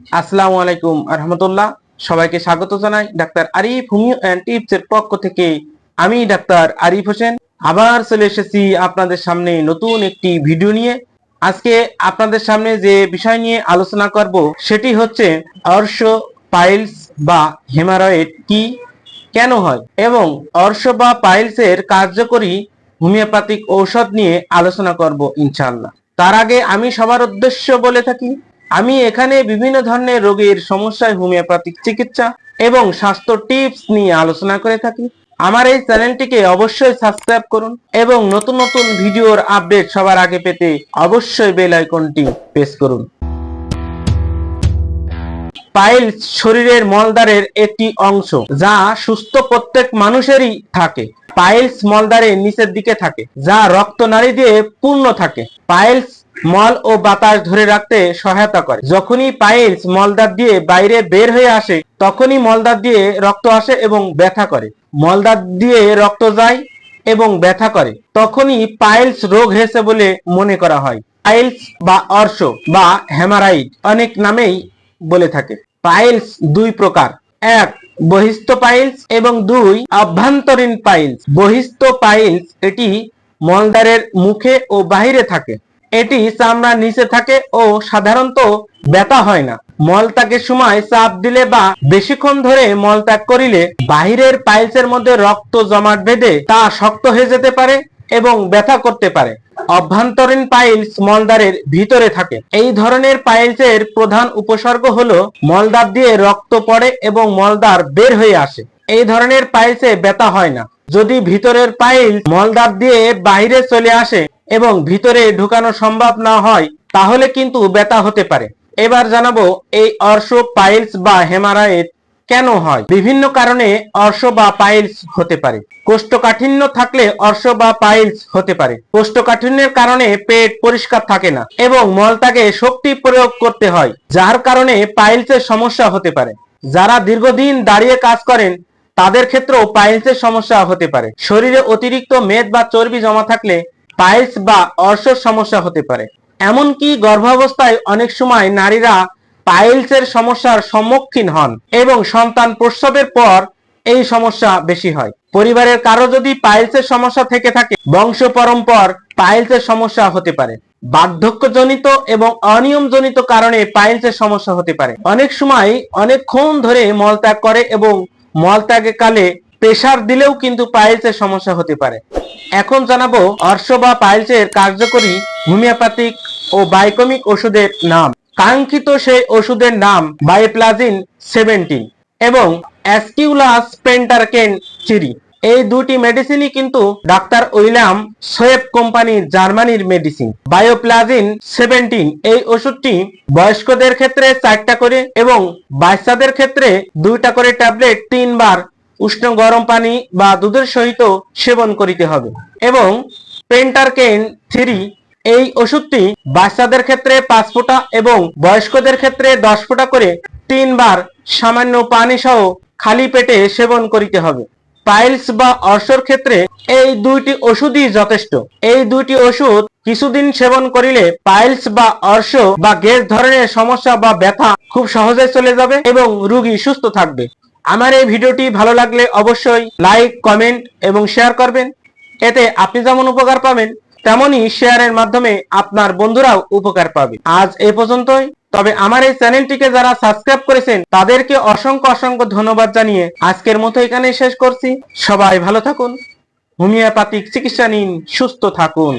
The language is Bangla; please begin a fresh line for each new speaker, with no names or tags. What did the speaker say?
আসসালামু আলাইকুম রহমতুল্লাহ সবাইকে স্বাগত জানাই doctor Arif homeo and tips এর পক্ষ থেকে। আমি ডাক্তার আরিফ হোসেন। আবার চলে এসেছি আপনাদের সামনে নতুন একটি ভিডিও নিয়ে। আজকে আপনাদের সামনে যে বিষয় নিয়ে আলোচনা করব, সেটি হচ্ছে অর্শ পাইলস বা হেমারয়েড কি, কেন হয়, এবং অর্শ বা পাইলসের কার্যকরী হোমিওপ্যাথিক ঔষধ নিয়ে আলোচনা করব ইনশাআল্লাহ। তার আগে আমি সবার উদ্দেশ্য বলে থাকি আমি এখানে বিভিন্ন ধরনের রোগের সমস্যায় হোমিওপ্যাথিক চিকিৎসা এবং স্বাস্থ্য টিপস নিয়ে আলোচনা করে থাকি। আমার এই চ্যানেলটিকে অবশ্যই সাবস্ক্রাইব করুন এবং নতুন নতুন ভিডিওর আপডেট সবার আগে পেতে অবশ্যই বেল আইকনটি প্রেস করুন। পাইলস শরীরের মলদ্বারের একটি অংশ যা সুস্থ প্রত্যেক মানুষেরই থাকে। পাইলস মলদ্বারের নিচের দিকে থাকে, যা রক্তনালী দিয়ে পূর্ণ থাকে। পাইলস মল ও বাতাস ধরে রাখতে সহায়তা করে। যখনই পাইলস মলদ্বার দিয়ে বাইরে বের হয়ে আসে, তখনই মলদ্বার দিয়ে রক্ত আসে এবং ব্যথা করে। মলদ্বার দিয়ে রক্ত যায় এবং ব্যথা করে, তখনই পাইলস রোগ হয়েছে বলে মনে করা হয়। পাইলস বা অর্শ বা হ্যামারাইড অনেক নামেই বলে থাকে। পাইলস দুই প্রকার। এক, বহিস্থ পাইলস এবং দুই অভ্যন্তরীণ পাইলস। বহিস্থ পাইলস এটি মলদ্বারের মুখে ও বাহিরে থাকে। এটি চামড়ার নিচে থাকে ও সাধারণত ব্যথা হয় না। মলত্যাগের সময় চাপ দিলে বা বেশিক্ষণ ধরে মলত্যাগ করিলে বাহিরের পাইলসের মধ্যে রক্ত জমাট বেঁধে তা শক্ত হয়ে যেতে পারে এবং ব্যথা করতে পারে। অভ্যন্তরীণ পাইলস মলদ্বারের ভিতরে থাকে। এই ধরনের পাইলসের প্রধান উপসর্গ হলো মলদ্বার দিয়ে রক্ত পড়ে এবং মলদ্বার বের হয়ে আসে। এই ধরনের পাইলসে ব্যথা হয় না। যদি ভিতরের পাইল মলদ্বার দিয়ে বাইরে চলে আসে এবং ভিতরে ঢুকানো সম্ভব না হয়, তাহলে কিন্তু ব্যথা হতে পারে। এবার জানাব এই অর্শ পাইলস বা হেমারায়েড কেন হয়? বিভিন্ন কারণে অর্শ বা পাইলস হতে পারে। কোষ্ঠকাঠিন্য থাকলে অর্শ বা পাইলস হতে পারে। কোষ্ঠকাঠিন্যের কারণে পেট পরিষ্কার থাকে না এবং মলত্যাগে শক্তি প্রয়োগ করতে হয়, যার কারণে পাইলসের সমস্যা হতে পারে। যারা দীর্ঘদিন দাঁড়িয়ে কাজ করেন তাদের ক্ষেত্রেও পাইলসের সমস্যা হতে পারে। শরীরে অতিরিক্ত মেদ বা চর্বি জমা থাকলে পাইলস বা অর্শর সমস্যা হতে পারে। এমনকি গর্ভাবস্থায় অনেক সময় নারীরা পাইলসের সমস্যার সম্মুখীন হন এবং সন্তান প্রসবের পর এই সমস্যা বেশি হয়। পরিবারের কারও যদি পাইলসের সমস্যা থেকে থাকে, বংশ পরম্পর পাইলসের সমস্যা হতে পারে। বার্ধক্যজনিত এবং অনিয়মজনিত কারণে পাইলসের সমস্যা হতে পারে। অনেক সময় অনেকক্ষণ ধরে মলত্যাগ করে এবং মলত্যাগের কালে প্রেশার দিলেও কিন্তু পাইলসের সমস্যা হতে পারে। এখন জানাব অর্শ বা পাইলসের কার্যকরী হোমিওপ্যাথিক ও বাইকমিক ওষুধের নাম। কাঙ্ক্ষিত সেই ওষুধের নাম বায়োপ্লাজিন সেভেন্টিন এবং অ্যাসকিউলাস পেন্টারকেন চিরি এই দুটি মেডিসিনই কিন্তু ডাক্তার উইলাম সোয়েব কোম্পানির জার্মানির মেডিসিন বায়োপ্লাজিন সেভেন্টিন, এই ওষুধটি বয়স্কদের ক্ষেত্রে চারটা করে এবং বাচ্চাদের ক্ষেত্রে দুইটা করে ট্যাবলেট তিনবার উষ্ণ গরম পানি বা দুধের সহিত সেবন করিতে হবে। এবং পেন্টারকেন থ্রি, এই ওষুধটি বাচ্চাদের ক্ষেত্রে পাঁচ ফোঁটা এবং বয়স্কদের ক্ষেত্রে দশ ফোঁটা করে তিনবার সামান্য পানি সহ খালি পেটে সেবন করিতে হবে। পাইলস বা অর্শর ক্ষেত্রে এই দুইটি ওষুধই যথেষ্ট। এই দুইটি ওষুধ কিছুদিন সেবন করিলে পাইলস বা অর্শ বা গ্যাস ধরনের সমস্যা বা ব্যথা খুব সহজে চলে যাবে এবং রুগী সুস্থ থাকবে। আমার এই ভিডিওটি ভালো লাগলে অবশ্যই লাইক, কমেন্ট এবং শেয়ার করবেন। এতে আপনি যেমন উপকার পাবেন, তেমনই শেয়ারের মাধ্যমে আপনার বন্ধুরাও উপকার পাবে। আজ এ পর্যন্তই। তবে আমার এই চ্যানেলটিকে যারা সাবস্ক্রাইব করেছেন, তাদেরকে অসংখ্য অসংখ্য ধন্যবাদ জানিয়ে আজকের মতো এখানেই শেষ করছি। সবাই ভালো থাকুন। হোমিওপ্যাথিক চিকিৎসা নিন, সুস্থ থাকুন।